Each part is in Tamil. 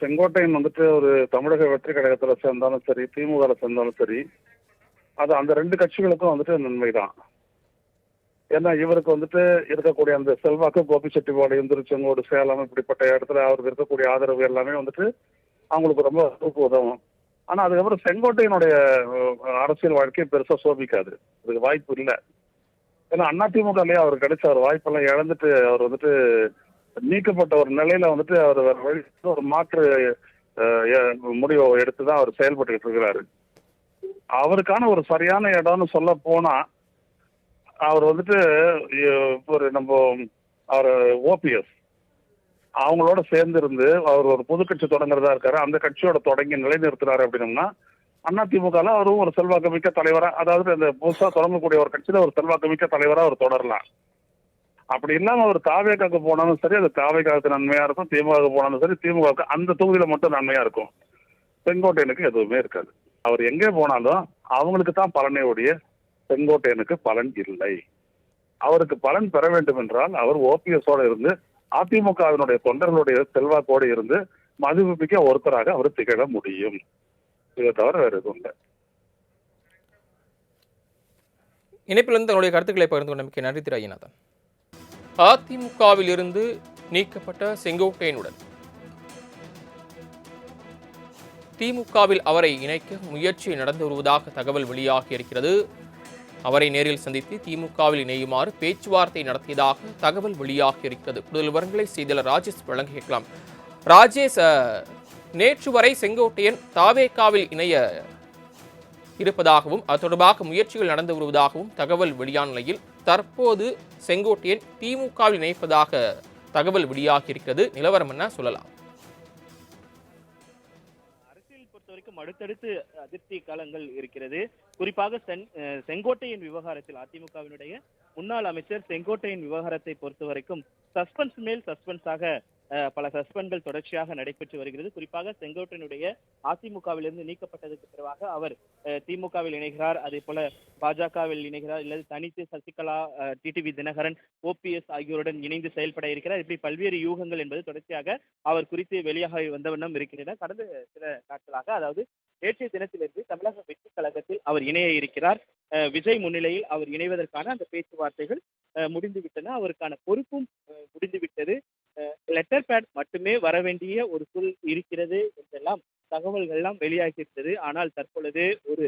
செங்கோட்டையன் வந்துட்டு ஒரு தமிழக வெற்றி கழகத்துல சேர்ந்தாலும் சரி திமுக சேர்ந்தாலும் சரி அது அந்த ரெண்டு கட்சிகளுக்கும் வந்துட்டு நன்மைதான். ஏன்னா இவருக்கு வந்துட்டு இருக்கக்கூடிய அந்த செல்வாக்கு கோபிச்செட்டிப்பாளையம் திருச்செங்கோடு சேலம் இப்படிப்பட்ட இடத்துல அவருக்கு இருக்கக்கூடிய ஆதரவு எல்லாமே வந்துட்டு அவங்களுக்கு ரொம்ப உதவும். ஆனா அதுக்கப்புறம் செங்கோட்டையனுடைய அரசியல் வாழ்க்கையை பெருசா சோபிக்காது. அதுக்கு வாய்ப்பு இல்லை. ஏன்னா அதிமுகலயே அவர் கிடைச்ச ஒரு வாய்ப்பெல்லாம் இழந்துட்டு அவர் வந்துட்டு நீக்கப்பட்ட ஒரு நிலையில வந்துட்டு அவர் வழி ஒரு மாற்று முடிவை எடுத்து தான் அவர் செயல்பட்டுக்கிட்டு இருக்கிறாரு. அவருக்கான ஒரு சரியான இடம்னு சொல்ல போனா அவர் வந்துட்டு ஒரு நம்ம அவர் ஓபிஎஸ். அவங்களோட சேர்ந்து இருந்து அவர் ஒரு பொது கட்சி தொடங்குறதா இருக்காரு. அந்த கட்சியோட தொடங்கி நிலைநிறுத்துறாரு அப்படின்னம்னா அதிமுகல அவரும் ஒரு செல்வாக்கு மிக்க தலைவரா அதாவது அந்த புதுசா தொடங்கக்கூடிய ஒரு கட்சியில ஒரு செல்வாக்கு மிக்க தலைவரா அவர் தொடரலாம். அப்படி இல்லாம அவர் தாவேக்காக்கு போனாலும் சரி அது தாவேக்காவுக்கு நன்மையா இருக்கும் திமுக போனாலும் சரி திமுகவுக்கு அந்த தொகுதியில மட்டும் நன்மையா இருக்கும். செங்கோட்டையனுக்கு எதுவுமே இருக்காது. அவர் எங்கே போனாலும் அவங்களுக்கு தான் பலனே ஒழிய செங்கோட்டையனுக்கு பலன் இல்லை. அவருக்கு பலன் பெற வேண்டும் என்றால் அவர் ஓபிஎஸோட இருந்து அதிமுகவினுடைய தொண்டர்களுடைய செல்வாக்கோடு இருந்து மதிப்புமிக்க ஒருத்தராக அவர் திகழ முடியும். இதை தவிர வேறு எதுவும் இல்லை. இணைப்பிலிருந்து தன்னுடைய கருத்துக்களை பகிர்ந்து கொண்டமைக்கு நன்றி திரு ஐயநாதன். அதிமுகவில் இருந்து நீக்கப்பட்ட செங்கோட்டையனுடன். திமுகவில் அவரை இணைக்க முயற்சி நடந்து வருவதாக தகவல் வெளியாகி இருக்கிறது. அவரை நேரில் சந்தித்து திமுகவில் இணையுமாறு பேச்சுவார்த்தை நடத்தியதாக தகவல் வெளியாகி இருக்கிறது. கூடுதல் விவரங்களை செய்தியாளர் ராஜேஷ் வழங்க கேட்கலாம். ராஜேஷ் நேற்று வரை செங்கோட்டையன் தாவேக்காவில் இணைய இருப்பதாகவும் அது தொடர்பாக முயற்சிகள் நடந்து வருவதாகவும் தகவல் வெளியான நிலையில் தற்போது செங்கோட்டையன் திமுகவில் இணைப்பதாக தகவல் வெளியாகி இருக்கிறது நிலவரம் என்ன? சொல்லலாம். அரசியல் பொறுத்தவரைக்கும் அடுத்தடுத்து அதிருப்தி காலங்கள் இருக்கிறது. குறிப்பாக சென் செங்கோட்டையின் விவகாரத்தில் அதிமுகவினுடைய முன்னாள் அமைச்சர் செங்கோட்டையின் விவகாரத்தை பொறுத்த வரைக்கும் சஸ்பென்ஸ் மேல் சஸ்பென்ஸாக பல சஸ்பெண்ட்கள் தொடர்ச்சியாக நடைபெற்று வருகிறது. குறிப்பாக செங்கோட்டனுடைய அதிமுகவிலிருந்து நீக்கப்பட்டதுக்கு பிறகாக அவர் திமுகவில் இணைகிறார். அதே போல பாஜகவில் இணைகிறார். அல்லது தனித்து சசிகலா டிடிவி தினகரன் ஓபிஎஸ் ஆகியோருடன் இணைந்து செயல்பட இருக்கிறார். இப்படி பல்வேறு யூகங்கள் என்பது தொடர்ச்சியாக அவர் குறித்து வெளியாக வந்த வண்ணம் இருக்கின்றன. கடந்த சில நாட்களாக அதாவது நேற்றைய தினத்திலிருந்து தமிழக வெற்றி கழகத்தில் அவர் இணைய இருக்கிறார். விஜய் முன்னிலையில் அவர் இணைவதற்கான அந்த பேச்சுவார்த்தைகள் முடிந்துவிட்டன. அவருக்கான பொறுப்பும் முடிந்துவிட்டது. லெட்டர் பேட் மட்டுமே வர வேண்டிய ஒரு சூழ் இருக்கிறது என்றெல்லாம் தகவல்கள் எல்லாம் வெளியாகியிருந்தது. ஆனால் தற்பொழுது ஒரு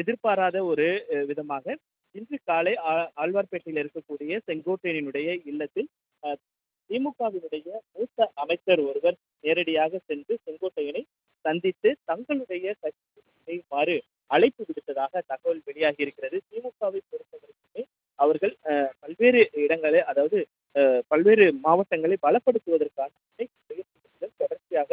எதிர்பாராத ஒரு விதமாக இன்று காலை ஆழ்வார்பேட்டையில் இருக்கக்கூடிய செங்கோட்டையனுடைய இல்லத்தில் திமுகவினுடைய மூத்த அமைச்சர் ஒருவர் நேரடியாக சென்று செங்கோட்டையனை சந்தித்து தங்களுடைய கட்சியுமாறு அழைப்பு விடுத்ததாக தகவல் வெளியாகி இருக்கிறது திமுகவை பொறுத்தவரைக்குமே அவர்கள் பல்வேறு இடங்களை அதாவது பல்வேறு மாவட்டங்களை பலப்படுத்துவதற்கான முயற்சிகள் தொடர்ச்சியாக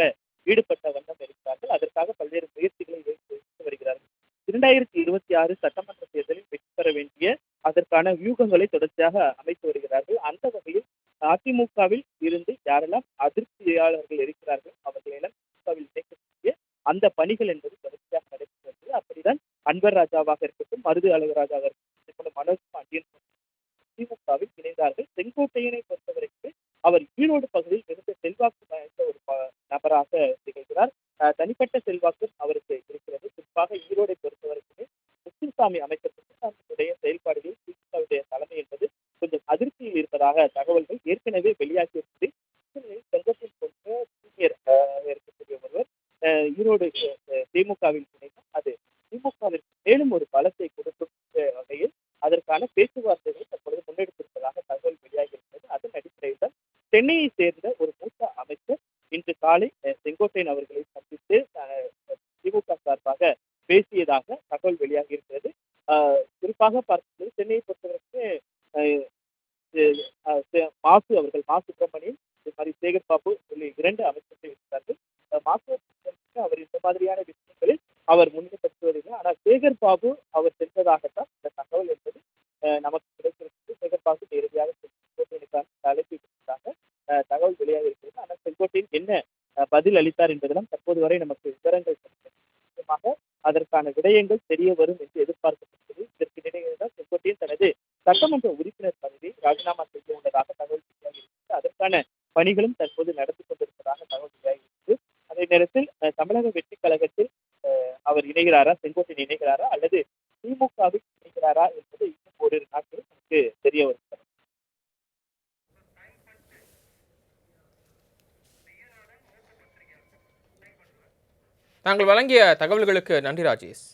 ஈடுபட்ட வண்ணம் இருக்கிறார்கள். அதற்காக பல்வேறு முயற்சிகளை எடுத்து வருகிறார்கள். இரண்டாயிரத்தி இருபத்தி ஆறு சட்டமன்ற தேர்தலில் வெற்றி பெற வேண்டிய அதற்கான வியூகங்களை தொடர்ச்சியாக அமைத்து வருகிறார்கள். அந்த வகையில் அதிமுகவில் இருந்து யாரெல்லாம் அதிருப்தியாளர்கள் இருக்கிறார்கள் அவர்களெல்லாம் திமுகவில் இணைக்கக்கூடிய அந்த பணிகள் என்பது தொடர்ச்சியாக நடைபெற்று வருகிறது. அப்படிதான் அன்பர் ராஜாவாக இருக்கட்டும் மருது அழகராஜாவாக இருக்கட்டும் மனோஜ் திமுகவில் இணைந்தார்கள். செங்கோட்டையனை பொறுத்தவரைக்கு அவர் ஈரோடு பகுதியில் மிகுந்த செல்வாக்கு வாய்ந்த ஒரு நபராக திகழ்கிறார். தனிப்பட்ட செல்வாக்கும் அவருக்கு இருக்கிறது. குறிப்பாக ஈரோடை பொறுத்தவரைக்குமே முத்துசாமி அமைச்சர் முத்துசாமியுடைய செயல்பாடுகளில் திமுகவுடைய தலைமை என்பது கொஞ்சம் அதிருப்தியில் இருப்பதாக தகவல்கள் ஏற்கனவே வெளியாகி இருக்குது இந்நிலையில் போன்ற சீனியர் இருக்கக்கூடிய ஒருவர் ஈரோடு திமுகவில் இணைந்தால் அது திமுகவிற்கு மேலும் ஒரு பலத்தை கொடுக்கும் வகையில் அதற்கான பேச்சுவார்த்தை தற்பொழுது முன்னெடுத்திருப்பதாக தகவல் வெளியாகி இருக்கிறது அதன் அடிப்படையில் தான் சென்னையை சேர்ந்த ஒரு மூத்த அமைச்சர் இன்று காலை செங்கோட்டையன் அவர்களை சந்தித்து திமுக சார்பாக பேசியதாக தகவல் வெளியாகி இருக்கிறது குறிப்பாக பார்க்கும்போது சென்னையை பொறுத்தவரைக்கும் மாசு அவர்கள் மா சுப்பிரமணியன் இது மாதிரி சேகர் பாபு இரண்டு அமைச்சர்கள் இருக்கிறார்கள். மாசு அவர் இந்த மாதிரியான விஷயங்களில் அவர் முன்னிலைப்படுத்துவதில்லை. ஆனால் சேகர் பாபு அவர் சென்றதாகத்தான் இந்த தகவல் என்பது நமக்கு கிடைத்திருக்கிறது சேகர் பாபு நேரடியாக செங்கோட்டையனுக்கான அழைப்பு விடுத்ததாக அஹ், தகவல் வெளியாக இருக்கிறது ஆனால் செங்கோட்டையன் என்ன அஹ், பதில் அளித்தார் என்பதெல்லாம் தற்போது வரை நமக்கு விவரங்கள் நிச்சயமாக அதற்கான விடயங்கள் தெரிய வரும் என்று எதிர்பார்க்கப்படுகிறது இதற்கு இடையே செங்கோட்டையன் தனது சட்டமன்ற உறுப்பினர் பதவியை ராஜினாமா செய்ய உள்ளதாக தகவல் வெளியாகி அதற்கான பணிகளும் தற்போது நடந்து கொண்டிருப்பதாக தகவல் வெளியாகி அதே நேரத்தில் தமிழக வெற்றி கழகத்தில் அவர் இணைகிறாரா செங்கோட்டையன் இணைகிறாரா அல்லது திமுகவில் இணைகிறாரா என்பது இன்னும் ஓரிரு நாட்களில் நமக்கு தெரிய வரும் தாங்கள் வழங்கிய தகவல்களுக்கு நன்றி ராஜேஷ்.